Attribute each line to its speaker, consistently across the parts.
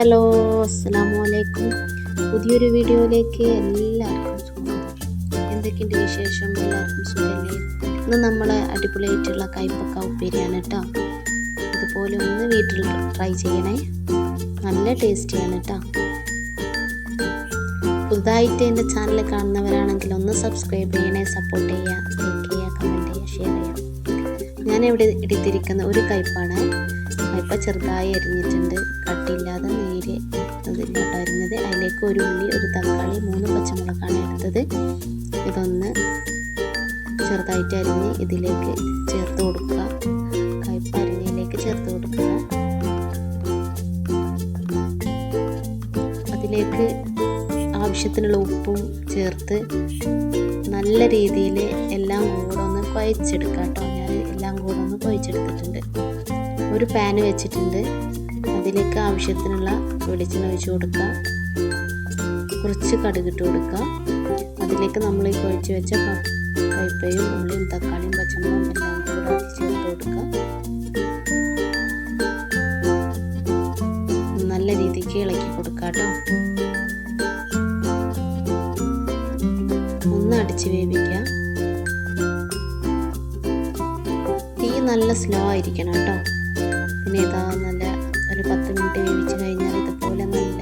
Speaker 1: Hello അലൈക്കും പുതിയൊരു വീഡിയോയിലേക്ക് എല്ലാവർക്കും സ്വാഗതം. എന്തൊക്കെയുണ്ട് വിശേഷം? എല്ലാവർക്കും സുഖമല്ലേ ഇന്ന് നമ്മൾ അടിപൊളിയായിട്ടുള്ള കൈപ്പക്ക ഉപ്പേരിയാണ് കേട്ടോ. അതുപോലെ ഒന്ന് വീട്ടിൽ ട്രൈ ചെയ്യണേ. നല്ല ടേസ്റ്റിയാണ് കേട്ടോ. പുതുതായിട്ട് എന്റെ ചാനൽ കാണുന്നവരാണെങ്കിൽ ഒന്ന് സബ്സ്ക്രൈബ് ചെയ്യണേ സപ്പോർട്ട് ചെയ്യുക ലൈക്ക് ചെയ്യുക കമന്റ് ചെയ്യുക ഷെയർ ചെയ്യുക. ഞാനിവിടെ എടുത്തിരിക്കുന്ന ഒരു കയ്പ്പാണ് കയ്പ ചെറുതായി അരിഞ്ഞിട്ടുണ്ട്. കട്ടിയില്ലാതെ നേരെ അരിഞ്ഞത്. അതിലേക്ക് ഒരു ഉള്ളി ഒരു തക്കാളി മൂന്ന് പച്ചമുളകാണ് എടുത്തത്. ഇതൊന്ന് ചെറുതായിട്ട് അരിഞ്ഞ് ഇതിലേക്ക് ചേർത്ത് കൊടുക്കുക. കയ്പ അരിഞ്ഞതിലേക്ക് ചേർത്ത് കൊടുക്കുക. അതിലേക്ക് ആവശ്യത്തിനുള്ള ഉപ്പും ചേർത്ത് നല്ല രീതിയിൽ എല്ലാം കൂടെ ഒന്ന് കുഴച്ചെടുക്കാം കേട്ടോ ഞാൻ എല്ലാം കൂടെ ഒന്ന് കുഴച്ചെടുത്തിട്ടുണ്ട്. ഒരു പാൻ വെച്ചിട്ടുണ്ട്. അതിലേക്ക് ആവശ്യത്തിനുള്ള വെളിച്ചെണ്ണ ഒഴിച്ച് കൊടുക്കുക കുറച്ച് കടുകിട്ട് കൊടുക്കുക അതിലേക്ക് നമ്മൾ ഈ കുഴച്ച് വെച്ച കയ്പയും ഉള്ളിയും തക്കാളിയും പച്ചമുളകും എല്ലാം കൂടെ ചേർത്ത് കൊടുക്കുക നല്ല രീതിക്ക് ഇളക്കി കൊടുക്കുക കേട്ടോ. ഒന്ന് അടിച്ച് വേവിക്കുക തീ നല്ല സ്ലോ ആയിരിക്കണം കേട്ടോ. പിന്നെ ഇതാ നല്ല ഒരു പത്ത് മിനിറ്റ് വേവിച്ച് കഴിഞ്ഞാൽ ഇതുപോലെ നല്ല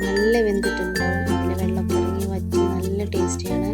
Speaker 1: നല്ല വെന്തിട്ടുണ്ടാവും. നല്ല വെള്ളം ഇറങ്ങി വറ്റി നല്ല ടേസ്റ്റിയാണ്